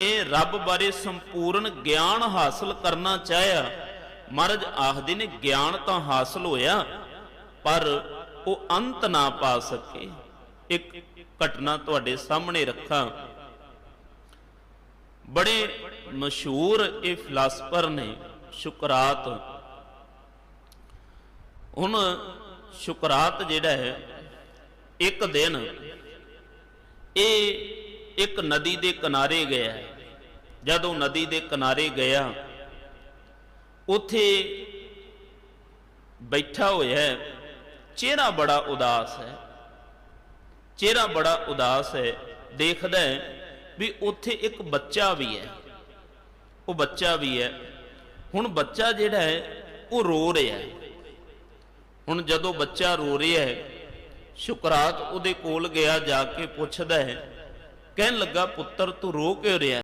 ਇਹ ਰੱਬ ਬਾਰੇ ਸੰਪੂਰਨ ਗਿਆਨ ਹਾਸਲ ਕਰਨਾ ਚਾਹਿਆ। ਮਹਾਰਾਜ ਆਖਦੇ ਨੇ, ਗਿਆਨ ਤਾਂ ਹਾਸਲ ਹੋਇਆ, ਪਰ ਉਹ ਅੰਤ ਨਾ ਪਾ ਸਕੇ। ਇੱਕ ਘਟਨਾ ਤੁਹਾਡੇ ਸਾਹਮਣੇ ਰੱਖਾਂ। ਬੜੇ ਮਸ਼ਹੂਰ ਇਹ ਫਿਲਾਸਫਰ ਨੇ, ਸ਼ੁਕਰਾਤ। ਹੁਣ ਸ਼ੁਕਰਾਤ ਜਿਹੜਾ ਹੈ, ਇੱਕ ਦਿਨ ਇਹ ਇੱਕ ਨਦੀ ਦੇ ਕਿਨਾਰੇ ਗਿਆ। ਜਦੋਂ ਨਦੀ ਦੇ ਕਿਨਾਰੇ ਗਿਆ ਉਥੇ ਬੈਠਾ ਹੋਇਆ ਹੈ, ਚਿਹਰਾ ਬੜਾ ਉਦਾਸ ਹੈ। ਚਿਹਰਾ ਬੜਾ ਉਦਾਸ ਹੈ, ਦੇਖਦਾ ਹੈ ਵੀ ਉੱਥੇ ਇੱਕ ਬੱਚਾ ਵੀ ਹੈ। ਉਹ ਬੱਚਾ ਵੀ ਹੈ। ਹੁਣ ਬੱਚਾ ਜਿਹੜਾ ਹੈ, ਉਹ ਰੋ ਰਿਹਾ ਹੈ। ਹੁਣ ਜਦੋਂ ਬੱਚਾ ਰੋ ਰਿਹਾ ਹੈ, ਸ਼ੁਕਰਾਤ ਉਹਦੇ ਕੋਲ ਗਿਆ, ਜਾ ਕੇ ਪੁੱਛਦਾ ਹੈ, ਕਹਿਣ ਲੱਗਾ, ਪੁੱਤਰ, ਤੂੰ ਰੋ ਕਿਉਂ ਰਿਹਾ?